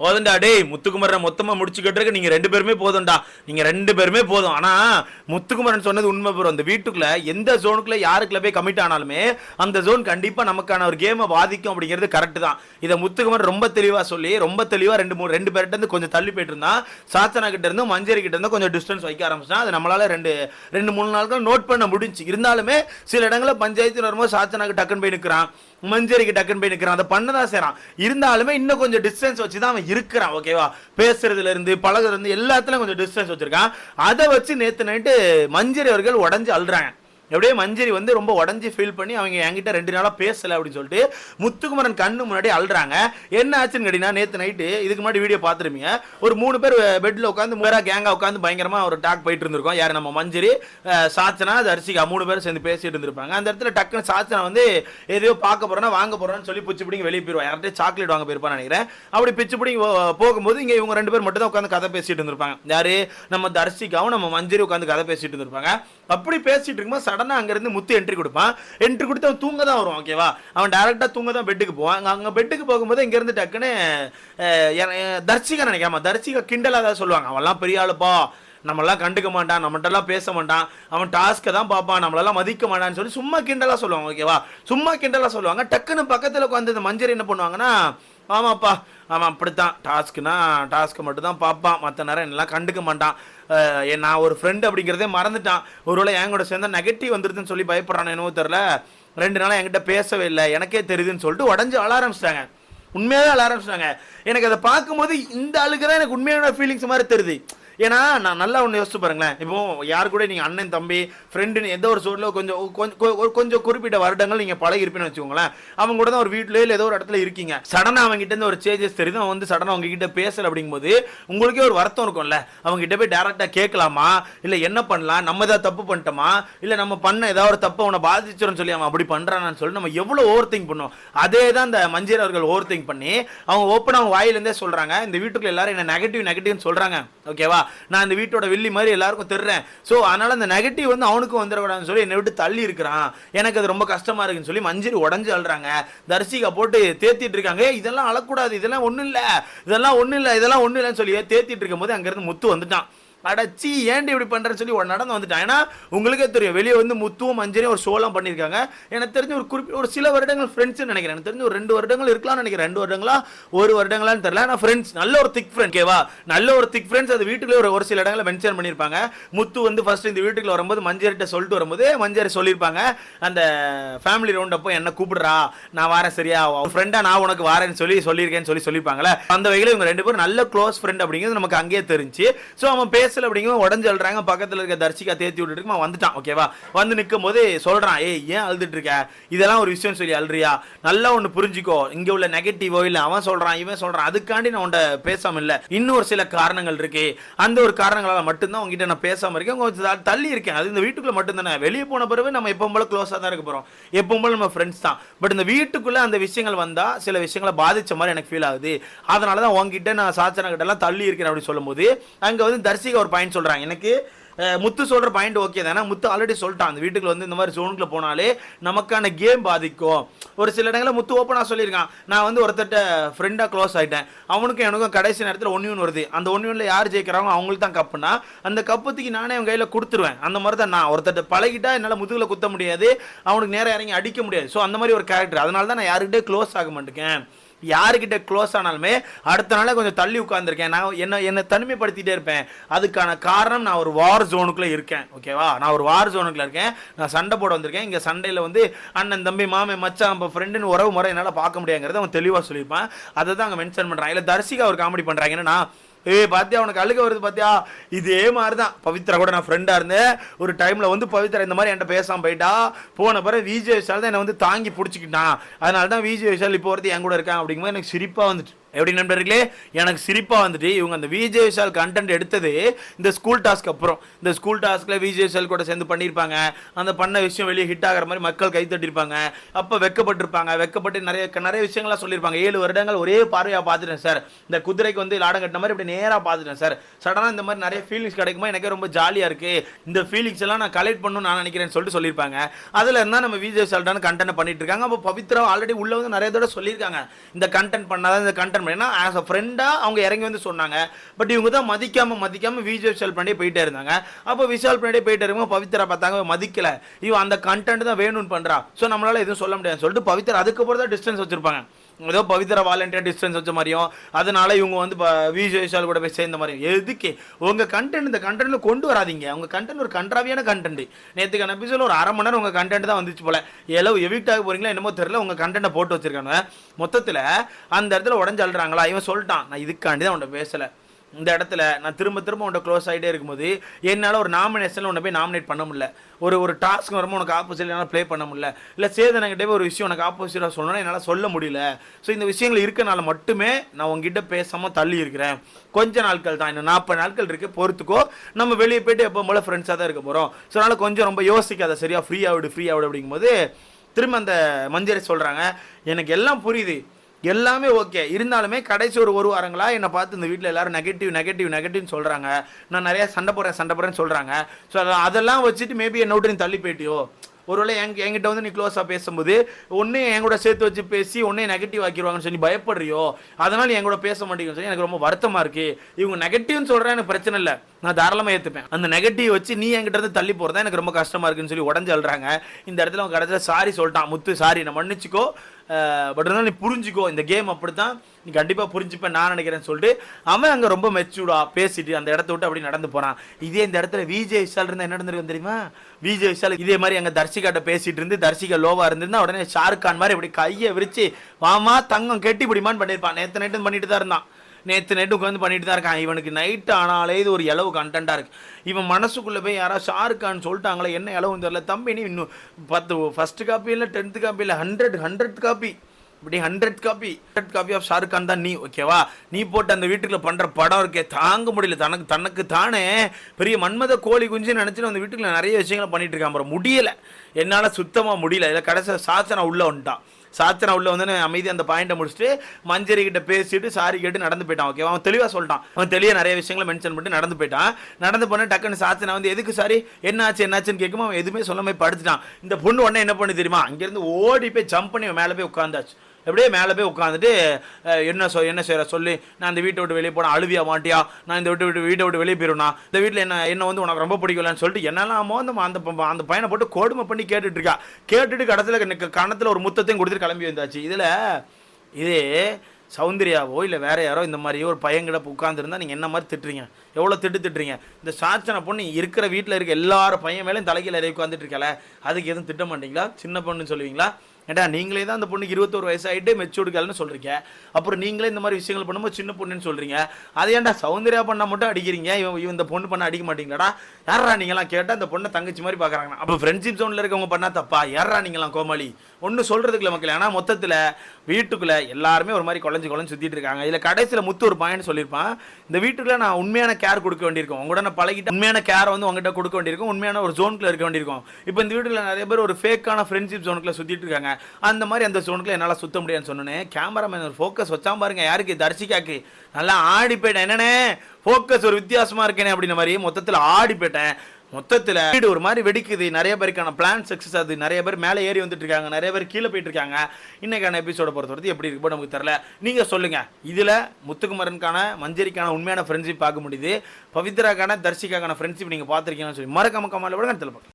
போதும்டா டேய் முத்துக்குமரனை மொத்தமா முடிச்சுக்கிட்டு நீங்க ரெண்டு பேருமே போதும்டா. நீங்க ரெண்டு பேருமே போதும். ஆனா முத்துக்குமரன் சொன்னது உண்மை பெறும் அந்த வீட்டுக்குள்ள எந்த ஜோனுக்குள்ள யாருக்குள்ள போய் கமிட் ஆனாலுமே அந்த ஜோன் கண்டிப்பா நமக்கான ஒரு கேமை பாதிக்கும் அப்படிங்கிறது கரெக்ட் தான். இதை முத்துக்குமரன் ரொம்ப தெளிவா சொல்லி ரொம்ப தெளிவா ரெண்டு மூணு ரெண்டு பேர்கிட்ட இருந்து கொஞ்சம் தள்ளி போயிட்டு இருந்தா சாத்தனா கிட்ட இருந்து மஞ்சரி கிட்ட இருந்து கொஞ்சம் டிஸ்டன்ஸ் வைக்க ஆரம்பிச்சா அது நம்மளால ரெண்டு ரெண்டு மூணு நாட்கள் நோட் பண்ண முடிஞ்சு. இருந்தாலுமே சில இடங்களில் பஞ்சாயத்து வரும்போது சாத்தனாக்கு டக்குன்னு போய் நிற்கிறான் மஞ்சரிக்கு டக்குன்னு போய் நிற்கிறான் அதை பண்ண தான் செய்றான். இருந்தாலுமே இன்னும் கொஞ்சம் டிஸ்டன்ஸ் வச்சு தான் அவன் இருக்கிறான் ஓகேவா பேசுறதுல இருந்து பழகுறதுல இருந்து எல்லாத்துலயும் கொஞ்சம் டிஸ்டன்ஸ் வச்சிருக்கான். அதை வச்சு நேத்து நைட்டு மஞ்சரி அவர்கள் உடஞ்சு அழுறாங்க. எப்படியே மஞ்சரி வந்து ரொம்ப உடஞ்சி ஃபீல் பண்ணி அவங்க என்கிட்ட ரெண்டு நாளாக பேசலை அப்படின்னு சொல்லிட்டு முத்துக்குமரன் கண்ணு முன்னாடி அழுறாங்க. என்ன ஆச்சுன்னு கேட்டீங்கன்னா நேற்று நைட்டு இதுக்கு முன்னாடி வீடியோ பார்த்துருப்பீங்க. ஒரு மூணு பேர் பெட்டில் உட்காந்து மூணு கேங்காக உட்காந்து பயங்கரமாக ஒரு டாக் போயிட்டு இருந்திருக்கோம். யார்? நம்ம மஞ்சரி சாச்சனா தர்சிகா மூணு பேரும் சேர்ந்து பேசிட்டு இருந்திருப்பாங்க. அந்த இடத்துல டக்குன்னு சாச்சனா வந்து எதையோ பார்க்க போகிறோன்னா வாங்க போகிறோன்னு சொல்லி பிச்சு பிடிங்க வெளியே போயிருவா. யார்கிட்டே சாக்லேட் வாங்க போயிருப்பான்னு நினைக்கிறேன். அப்படி பிச்சு பிடிங்க போ- போகும்போது இங்கே இவங்க ரெண்டு பேர் மட்டும் தான் உட்காந்து கதை பேசிட்டு இருந்திருப்பாங்க. யார்? நம்ம தர்சிகாவும் நம்ம மஞ்சரி உட்காந்து கதை பேசிட்டு இருந்திருப்பாங்க. அப்படி பேசிட்டு இருக்கும்போது சடனாக அங்கேருந்து முத்து என்ட்ரி கொடுப்பான். என்ட்ரி கொடுத்து அவன் தூங்க தான் வருவான் ஓகேவா அவன் டேரெக்டாக தூங்க தான் பெட்டுக்கு போவான். அங்கே பெட்டுக்கு போகும்போது இங்கேருந்து டக்குன்னு தர்ச்சிகா நினைக்காம தர்ச்சிகா கிண்டலாக தான் சொல்லுவாங்க. அவன்லாம் பெரிய ஆளுப்பா. நம்மளாம் கண்டுக்க மாட்டான் நம்மகிட்டலாம் பேச மாட்டான். அவன் டாஸ்க்கை தான் பார்ப்பான் நம்மளெல்லாம் மதிக்க மாட்டான்னு சொல்லி சும்மா கிண்டலாக சொல்லுவாங்க ஓகேவா சும்மா கிண்டலாக சொல்லுவாங்க. டக்குன்னு பக்கத்தில் உட்காந்து இந்த மஞ்சள் என்ன பண்ணுவாங்கன்னா ஆமாப்பா அவன் அப்படித்தான். டாஸ்க்குனா டாஸ்க்கை மட்டும் தான் பார்ப்பான். மற்ற நேரம் என்னெல்லாம் கண்டுக்க மாட்டான். நான் ஒரு ஃப்ரெண்டு அப்படிங்கிறதே மறந்துட்டான். ஒருவேளை என் கூட சேர்ந்தா நெகட்டிவ் வந்துருதுன்னு சொல்லி பயப்படுறான் என்னவோ தெரில ரெண்டு நாளாக என்கிட்ட பேசவே இல்லை. எனக்கே தெரியுதுன்னு சொல்லிட்டு உடஞ்சி அழ ஆரம்பிச்சிட்டாங்க. உண்மையாகவே அழ ஆரம்பிச்சிட்டாங்க. எனக்கு அதை பார்க்கும்போது இந்த ஆளுக்கு தான் எனக்கு உண்மையான ஃபீலிங்ஸ் மாதிரி தெரியுது. ஏன்னா நான் நல்லா ஒன்று யோசிச்சு பாருங்களேன். இப்போ யார் கூட நீங்கள் அண்ணன் தம்பி ஃப்ரெண்டுன்னு எந்த ஒரு சூழலோ கொஞ்சம் கொஞ்சம் கொ- கொஞ்சம் குறிப்பிட்ட வருடங்கள் நீங்கள் பழகிருப்பீன்னு வச்சுக்கோங்களேன். அவங்க கூட தான் ஒரு வீட்டிலே இல்லை ஏதோ ஒரு இடத்துல இருக்கீங்க. சடனாக அவங்க கிட்ட இருந்து ஒரு சேஞ்சஸ் தெரியுது. அவன் வந்து சடனாக அவங்க கிட்ட பேசல அப்படிங்கும்போது உங்களுக்கே ஒரு வருத்தம் இருக்கும்ல. அவங்க கிட்ட போய் டேரெக்டாக கேட்கலாமா? இல்லை என்ன பண்ணலாம்? நம்ம ஏதாவது தப்பு பண்ணிட்டோமா? இல்லை நம்ம பண்ண ஏதாவது ஒரு தப்பு அவனை பாதிச்சிடும் சொல்லி அவன் அப்படி பண்ணுறான்னு சொல்லி நம்ம எவ்வளோ ஓவர் திங்க் பண்ணோம் அதே தான் இந்த மஞ்சள் அவர்கள் ஓவர் திங்க் பண்ணி அவங்க ஓப்பன் அவங்க வாயிலேருந்தே சொல்கிறாங்க இந்த வீட்டுக்குள்ள எல்லாரும் என்ன நெகட்டிவ் நெகட்டிவ்னு சொல்கிறாங்க ஓகேவா நான் இந்த வீட்டோட வெள்ளி மாதிரி எல்லாருக்கும் தெரிறேன். ஸோ அதனால் அந்த நெகட்டிவ் வந்து அவனுக்கும் வந்துடக்கூடாதுன்னு சொல்லி என்னை விட்டு தள்ளி இருக்கிறான். எனக்கு அது ரொம்ப கஷ்டமா இருக்குன்னு சொல்லி மஞ்சரி உடஞ்சு அழுறாங்க. தர்சிகா போட்டு தேத்திட்டு இருக்காங்க. "ஏய், இதெல்லாம் அழக்கூடாது. இதெல்லாம் ஒன்றும் இல்லை. இதெல்லாம் ஒன்றும் இல்லை. இதெல்லாம் ஒன்றும் இல்லைன்னு சொல்லி தேத்திட்டு இருக்கும்போது அங்கேருந்து முத்து வந்துட்டான். அடச்சி ஏன்டி இப்படி பண்ணுறேன்னு சொல்லி ஒரு நடந்து வந்துட்டான். ஏன்னா உங்களுக்கே தெரியும் வெளியே வந்து முத்துவும் மஞ்சரியும் ஒரு ஷோலாம் பண்ணியிருக்காங்க. எனக்கு தெரிஞ்ச ஒரு குறிப்பி ஒரு சில வருடங்கள் ஃப்ரெண்ட்ஸ் நினைக்கிறேன். எனக்கு தெரிஞ்சு ஒரு ரெண்டு வருடங்கள் இருக்கலாம்னு நினைக்கிறேன். ரெண்டு வருடங்களா? ஒரு வருடங்களான்னு தெரியல. ஆனால் ஃப்ரெண்ட்ஸ் நல்ல ஒரு திக் ஃப்ரெண்ட் கேவா நல்ல ஒரு திக் ஃப்ரெண்ட்ஸ் அது வீட்டுக்குள்ளே ஒரு ஒரு சில இடங்களில் மென்ஷன் பண்ணியிருப்பாங்க. முத்து வந்து ஃபர்ஸ்ட் இந்த வீட்டுக்குள்ள வரும்போது மஞ்சரிட்ட சொல்லிட்டு வரும்போது மஞ்சரி சொல்லியிருப்பாங்க. அந்த ஃபேமிலி ரவுண்ட் அப்போ என்ன கூப்பிடுறா? நான் வரேன் சரியா? ஃப்ரெண்டா நான் உனக்கு வரேன்னு சொல்லி சொல்லியிருக்கேன்னு சொல்லி சொல்லியிருப்பாங்களே அந்த வகையில் இவங்க ரெண்டு பேரும் நல்ல க்ளோஸ் ஃப்ரெண்ட் அப்படிங்கிறது நமக்கு அங்கேயே தெரிஞ்சு ஸோ அவன் பேசல அப்படிங்கும் உடஞ்சு அழுறாங்க. பக்கத்தில் இருக்க தர்ஷிகா தேத்தி விட்டுட்டு வந்துட்டான். ஓகேவா வந்து நிற்கும் போது சொல்றான் ஏய் ஏன் அழுதுட்டு இருக்க? இதெல்லாம் ஒரு விஷயம் சொல்லி அழுறியா? நல்லா ஒன்று புரிஞ்சுக்கோ. இங்க உள்ள நெகட்டிவோ இல்லை அவன் சொல்றான் இவன் சொல்றான். அதுக்காண்டி நான் உன்ட பேசாமல் இல்லை. இன்னும் ஒரு சில காரணங்கள் இருக்கு. அந்த ஒரு காரணங்களால் மட்டும்தான் உங்ககிட்ட நான் பேசாம இருக்கேன். கொஞ்சம் தள்ளி இருக்கேன். அது இந்த வீட்டுக்குள்ள மட்டும்தானே. வெளியே போன பிறகு நம்ம எப்பவும் போல க்ளோஸாக தான் இருக்க போறோம். எப்பவும் போல நம்ம ஃப்ரெண்ட்ஸ் தான். பட் இந்த வீட்டுக்குள்ள அந்த விஷயங்கள் வந்தா சில விஷயங்களை பாதிச்ச மாதிரி எனக்கு ஃபீல் ஆகுது. அதனால தான் உங்ககிட்ட நான் சாச்சனா கிட்ட எல்லாம் தள்ளி இருக்கிறேன் அப்படின்னு சொல்லும்போது அங்க வந்து ஒரு பாயிண்ட் சொல்கிறாங்க எனக்கு முத்து சொல்ற பாயிண்ட் ஓகே தானே? முத்து ஆல்ரெடி சொல்லிட்டான். அந்த வீட்டுக்குள்ள வந்து இந்த மாதிரி ஜோனுக்குள்ள போனாலே நமக்கான கேம் பாதிக்கும். ஒரு சில இடங்களில் முத்து ஓப்பனாக சொல்லியிருக்கான். நான் வந்து ஒருத்தட்ட ஃப்ரெண்டாக க்ளோஸ் ஆயிட்டேன். அவனுக்கும் எனக்கும் கடைசி நேரத்தில் ஒன் யூன் வருது. அந்த ஒன் யூனில் யார் ஜெயிக்கிறாங்க அவங்களுக்கு தான் கப்புனா அந்த கப்புத்துக்கு நானே அவன் கையில் கொடுத்துருவேன். அந்த மாதிரி தான் நான். ஒருத்தட்ட பழகிட்டா என்னால் முதுகில் குத்த முடியாது. அவனுக்கு நேரம் இறங்கி அடிக்க முடியாது. ஸோ அந்த மாதிரி ஒரு கேரக்டர் அதனால தான் நான் யாருக்கிட்டே க்ளோஸ் ஆக மாட்டேங்க யாருக்கிட்ட க்ளோஸ் ஆனாலுமே அடுத்த நாளே கொஞ்சம் தள்ளி உட்காந்துருக்கேன் நான் என்ன என்னை தனிமைப்படுத்திட்டே இருப்பேன். அதுக்கான காரணம் நான் ஒரு வார் ஜோனுக்குள்ளே இருக்கேன். ஓகேவா நான் ஒரு வார் ஜோனுக்குள்ள இருக்கேன். நான் சண்டை போட வந்திருக்கேன். இங்கே சண்டையில் வந்து அண்ணன் தம்பி மாமே மச்சான் நம்ம ஃப்ரெண்டுன்னு உறவு முறை என்னால் பார்க்க முடியாங்கிறத அவன் தெளிவாக சொல்லியிருப்பான். அதை தான் அங்கே மென்ஷன் பண்ணுறான் இல்லை தரிசிகா ஒரு காமெடி பண்ணுறாங்க ஏ ஏய் பாத்தியா உனக்கு அழுக வருது பாத்தியா? இதே மாதிரி தான் பவித்ரா கூட நான் ஃப்ரெண்டாக இருந்தேன். ஒரு டைமில் வந்து பவித்ரா இந்த மாதிரி என்கிட்ட பேசாம போயிட்டா. போன பிறகு விஜய் விஷால் தான் என்னை வந்து தாங்கி பிடிச்சிக்கிட்டான். அதனால தான் விஜய் விஷால் இப்போ ஒருத்தி என் கூட இருக்கான் அப்படிங்கும்போது எனக்கு சிரிப்பாக வந்துட்டு. எப்படி நண்பர்களே? எனக்கு சிரிப்பாக வந்துட்டு இவங்க அந்த விஜய் விஷால் கண்டென்ட் எடுத்தது இந்த ஸ்கூல் டாஸ்க் அப்புறம். இந்த ஸ்கூல் டாஸ்கில் விஜய் விஷால் கூட சேர்ந்து பண்ணியிருப்பாங்க அந்த பண்ண விஷயம் வெளியே ஹிட் ஆகிற மாதிரி மக்கள் கை தட்டியிருப்பாங்க அப்போ வெக்கப்பட்டிருப்பாங்க. வெக்கப்பட்டு நிறைய நிறைய விஷயங்கள்லாம் சொல்லியிருப்பாங்க ஏழு வருடங்கள் ஒரே பார்வையாக பார்த்துட்டேன் சார் இந்த குதிரைக்கு வந்து லாடம் கட்டின மாதிரி இப்படி நேராக பார்த்துட்டேன் சார் சடனாக இந்த மாதிரி நிறைய ஃபீலிங்ஸ் கிடைக்குமா எனக்கே ரொம்ப ஜாலியாக இருக்குது இந்த ஃபீலிங்ஸ் எல்லாம் நான் கலெக்ட் பண்ணணும்னு நான் நினைக்கிறேன்னு சொல்லிட்டு சொல்லியிருப்பாங்க அதில் இருந்தால் நம்ம விஜய் விஷால்டான கண்டென்ட் பண்ணிட்டு இருக்காங்க. அப்போ பவித்ரா ஆல்ரெடி உள்ள வந்து நிறைய தடவை சொல்லியிருக்காங்க. இந்த கண்டென்ட் பண்ணாதான் இந்த கண்டென்ட் ஏன்னா ஆஸ் அ ஃப்ரெண்டாக அவங்க இறங்கி வந்து சொன்னாங்க. பட் இவங்க தான் மதிக்காம மதிக்காம விஜய் விஷால் பண்ணியே போயிட்டே இருந்தாங்க. அப்போ விஷால் பண்ணியே போயிட்டே இருக்கும்போது பவித்ரா பார்த்தாங்க மதிக்கலை மதிக்கல. இவன் அந்த கண்டென்ட் தான் வேணும்னு பண்றா. ஸோ நம்மளால எதுவும் சொல்ல முடியாதுன்னு சொல்லிட்டு பவித்ரா அதுக்கப்புறம் தான் டிஸ்டன்ஸ் வச்சிருப்பாங்க. ஏதோ பவித்ரா வாலண்டியர் டிஸ்டன்ஸ் வச்ச மாதிரியும் அதனால இவங்க வந்து ப- விஜய் விஷால் கூட போய் சேர்ந்த மாதிரியும். எதுக்கு? உங்கள் கண்டென்ட் இந்த கண்டென்ட்டில் கொண்டு வராதீங்க. உங்கள் கண்டென்ட் ஒரு கன்றாவியான கண்டென்ட் நேற்றுக்கான எபிசோட ஒரு அரை மணி நேரம் உங்கள் கண்டென்ட் தான் வந்துச்சு போல. எவ்வளவு எவிக்ட் ஆக போகிறீங்களா என்னமோ தெரியல. உங்கள் கண்டென்ட்டை போட்டு வச்சிருக்காங்க மொத்தத்தில் அந்த இடத்துல உடஞ்சு அழுறாங்களா இவன் சொல்லிட்டான். நான் இதுக்காண்டி தான் உன்ட்ட பேசலை. இந்த இடத்துல நான் திரும்ப திரும்ப உன்ட்ட க்ளோஸ் ஆகிட்டே இருக்கும்போது என்னால் ஒரு நாமினேஷனில் உன்னை போய் நாமினேட் பண்ண முடியல. ஒரு ஒரு டாஸ்க் வரும்போது உனக்கு ஆப்போசிட் என்னால் ப்ளே பண்ண முடியல. இல்லை சேதனங்கிட்டே ஒரு விஷயம் உனக்கு ஆப்போசிட்டாக சொல்லணும்னா என்னால் சொல்ல முடியல. ஸோ இந்த விஷயங்கள் இருக்கனால மட்டுமே நான் உங்ககிட்ட பேசாமல் தள்ளி இருக்கிறேன். கொஞ்ச நாட்கள் தான் இன்னும் நாற்பது நாட்கள் இருக்குது பொறுத்துக்கோ. நம்ம வெளியே போயிட்டு எப்போ போல் ஃப்ரெண்ட்ஸாக தான் இருக்க போகிறோம் ஸோ அதனால் கொஞ்சம் ரொம்ப யோசிக்காத சரியா? ஃப்ரீ ஆகிடு ஃப்ரீ ஆகிடு அப்படிங்கும்போது திரும்ப அந்த மஞ்சரை சொல்கிறாங்க எனக்கு எல்லாம் புரியுது. எல்லாமே ஓகே. இருந்தாலுமே கடைசி ஒரு ஒரு வாரங்களா என்னை பார்த்து இந்த வீட்டில் எல்லாரும் நெகட்டிவ் நெகட்டிவ் நெகட்டிவ்னு சொல்கிறாங்க நான் நிறைய சண்டை போடுறேன் சண்டை போடுறேன்னு சொல்கிறாங்க ஸோ அதெல்லாம் வச்சுட்டு மேபி என்னை விட்டு நீ தள்ளி போயிட்டியோ? ஒருவேளை எங் என்கிட்ட வந்து நீ க்ளோஸாக பேசும்போது ஒன்றே என் கூட சேர்த்து வச்சு பேசி ஒன்றே நெகட்டிவ் ஆக்கிடுவாங்கன்னு சொல்லி பயப்படுறியோ? அதனால் என் கூட பேச மாட்டேங்குன்னு சொல்லி எனக்கு ரொம்ப வருத்தமாக இருக்குது இவங்க நெகட்டிவ்னு சொல்கிறேன் எனக்கு பிரச்சனை இல்லை. நான் தாராளமாக ஏற்றுப்பேன் அந்த நெகட்டிவ் வச்சு நீ என்கிட்ட இருந்து தள்ளி போகிறதா எனக்கு ரொம்ப கஷ்டமாக இருக்குன்னு சொல்லி உடஞ்சு அழுறாங்க இந்த இடத்துல அவங்க கடைசியில் சாரி சொல்லிட்டான். முத்து சாரி நான் மன்னிச்சிக்கோ. பட் ஆனால் நீ புரிஞ்சுக்கோ இந்த கேம் அப்படி தான் நீ கண்டிப்பாக புரிஞ்சுப்பேன் நான் நினைக்கிறேன்னு சொல்லிட்டு அவன் அங்கே ரொம்ப மெச்சூர்டா பேசிட்டு அந்த இடத்த விட்டு அப்படி நடந்து போகிறான் இதே இந்த இடத்துல விஜய் விஷால் இருந்தால் என்ன நடந்திருக்கும் தெரியுமா? விஜய் விஷால் இதே மாதிரி அங்கே தர்ஷிகாட்ட பேசிட்டு இருந்து தர்ஷிகா லோவாக இருந்திருந்தா உடனே ஷாருக் கான் மாதிரி இப்படி கையை விரிச்சு வாமா தங்கம் கெட்டி பிடிமான்னு பண்ணியிருப்பான் நேற்று நைட்டு பண்ணிட்டு தான் இருந்தான். நேற்று நைட்டு உட்காந்து பண்ணிட்டு தான் இருக்கான். இவனுக்கு நைட்டு ஆனாலே இது ஒரு இளவு கண்டென்ட்டாக இருக்குது இவன் மனசுக்குள்ளே போய் யாராவது ஷாருக் கான் சொல்லிட்டாங்களே என்ன இளவுன்னு தெரியல. தம்பி நீ இன்னும் பத்து ஃபஸ்ட்டு காப்பி இல்லை டென்த்து காப்பி இல்லை ஹண்ட்ரட் ஹண்ட்ரட் காப்பி இப்படி hundred copy hundred copy of Shahrukh Khan தான் நீ ஓகேவா நீ போட்டு அந்த வீட்டுக்குள்ள பண்ணுற படம் இருக்கே தாங்க முடியல. தனக்கு தனக்கு தானே பெரிய மன்மத கோழி குஞ்சு நினைச்சிட்டு அந்த வீட்டுக்குள்ள நிறைய விஷயங்களை பண்ணிட்டு இருக்கான் அப்புறம் முடியல. என்னால் சுத்தமாக முடியல. இதில் கடைசியில் சாச்சனா உள்ளே வந்துட்டான். சாச்சனா உள்ள வந்து அமைதி அந்த பாயிண்ட்டை முடிச்சுட்டு மஞ்சரி கிட்ட பேசிட்டு சாரி கேட்டு நடந்து போயிட்டான். ஓகேவா அவன் தெளிவாக சொல்லிட்டான். அவன் தெளிவாக நிறைய விஷயங்களை மென்ஷன் பண்ணி நடந்து போயிட்டான். நடந்து போன டக்குன்னு சாச்சனா வந்து எதுக்கு சாரி? என்னாச்சு என்னாச்சுன்னு கேட்கும் அவன் எதுவுமே சொல்லாமல் படுத்துட்டான். இந்த பொண்ணு உடனே என்ன பண்ணி தெரியுமா? அங்கேருந்து ஓடி போய் ஜம்ப் பண்ணி மேலே போய் உட்காந்தாச்சு அப்படியே மேலே போய் உட்காந்துட்டு என்ன சொ என்ன செய்கிற சொல்லி. நான் இந்த வீட்டை விட்டு வெளியே போனால் அழுவியா மாட்டியா? நான் இந்த விட்டு விட்டு வீட்டை விட்டு வெளியே போயிடுவேனா இந்த வீட்டில் என்ன என்ன வந்து உனக்கு ரொம்ப பிடிக்கலன்னு சொல்லிட்டு என்னெல்லாமோ அந்த அந்த ப- அந்த பையனை போட்டு கொடுமை பண்ணி கேட்டுட்டு இருக்கா. கேட்டுட்டு கடத்தில் கணத்தில் ஒரு முத்தத்தையும் கொடுத்துட்டு கிளம்பி வந்தாச்சு. இதில் இதே சௌந்தர்யாவோ இல்லை வேற யாரோ இந்த மாதிரி ஒரு பையன்கிட்ட உட்காந்துருந்தா நீங்கள் என்ன மாதிரி திட்டுறீங்க? எவ்வளோ திட்டு திட்டுறீங்க? இந்த சாச்சனை பொண்ணு இருக்கிற வீட்டில் இருக்க எல்லாரும் பையன் மேலேயும் தலைக்கீழ இறக்கி உட்காந்துட்டு இருக்கல அதுக்கு எதுவும் திட்ட மாட்டீங்களா? சின்ன பொண்ணுன்னு சொல்லுவீங்களா? ஏடா நீங்களே தான் அந்த பொண்ணுக்கு இருபத்தோரு வயசாயிட்டு மெச்சூர்டு கேள்னு சொல்றீங்க. அப்புறம் நீங்களே இந்த மாதிரி விஷயங்கள் பண்ணும்போது சின்ன பொண்ணுன்னு சொல்றீங்க. அது ஏன்டா சௌந்தர்யா பண்ணா மட்டும் அடிக்கிறீங்க? இவன் இவன் இந்த பொண்ணு பண்ண அடிக்க மாட்டீங்களாடா? யாரா நீங்களாம் கேட்டால் அந்த பொண்ணை தங்கச்சி மாதிரி பார்க்குறாங்க அப்போ ஃப்ரெண்ட்ஷிப் ஜோனில் இருக்கவங்க பண்ணால் தப்பா? யாரா நீங்களாம் கோமாளி? ஒன்றும் சொல்றதுக்குள்ள மக்கள். ஆனால் மொத்தத்தில் வீட்டுக்குள்ள எல்லாருமே ஒரு மாதிரி குழஞ்சி குழஞ்சு சுற்றிட்டு இருக்காங்க. இதில் கடைசியில் முத்து ஒரு பாயிண்ட் சொல்லியிருப்பான் இந்த வீட்டுக்குள்ள நான் உண்மையான கேர் கொடுக்க வேண்டியிருக்கும். உங்களோட நான் பழகிட்டு உண்மையான கேர் வந்து உங்ககிட்ட கொடுக்க வேண்டியிருக்கும். உண்மையான ஒரு ஜோனுக்குள்ள இருக்க வேண்டியிருக்கும். இப்போ இந்த வீட்டில் நிறைய பேர் ஒரு ஃபேக்கான ஃப்ரெண்ட்ஷிப் ஜோனுக்குள்ள சுற்றிட்டு இருக்காங்க. அந்த மாதிரி அந்த ஜோனுக்குள்ள என்னால் சுத்த முடியாதுன்னு சொன்னேன் கேமராமேன் ஒரு ஃபோக்கஸ் வச்சாம பாருங்க. யாருக்கு? தர்ஷிகாக்கு. நல்லா ஆடி போயிட்டேன் என்னென்ன ஃபோக்கஸ் ஒரு வித்தியாசமாக இருக்கேனே அப்படின்ற மாதிரி மொத்தத்தில் ஆடி போயிட்டேன் மொத்தத்தில் வீடு ஒரு மாதிரி வெடிக்குது. நிறைய பேருக்கான பிளான் சக்ஸஸ் ஆகுது நிறைய பேர் மேலே ஏறி வந்துட்டு இருக்காங்க. நிறைய பேர் கீழே போயிட்டு இருக்காங்க. இன்னைக்கான எபிசோட பொறுத்தவரைக்கும் எப்படி இருக்கு நமக்கு தெரியல. நீங்க சொல்லுங்க. இதுல முத்துக்குமரனுக்கான மஞ்சரிக்கான உண்மையான ஃப்ரெண்ட்ஷிப் பார்க்க முடியுது. பவித்ராக்கான தர்ஷிகாக்கான ஃப்ரெண்ட்ஷிப் நீங்க பார்த்துருக்கீங்கன்னு சொல்லி மறக்காம கமால விட தெரியல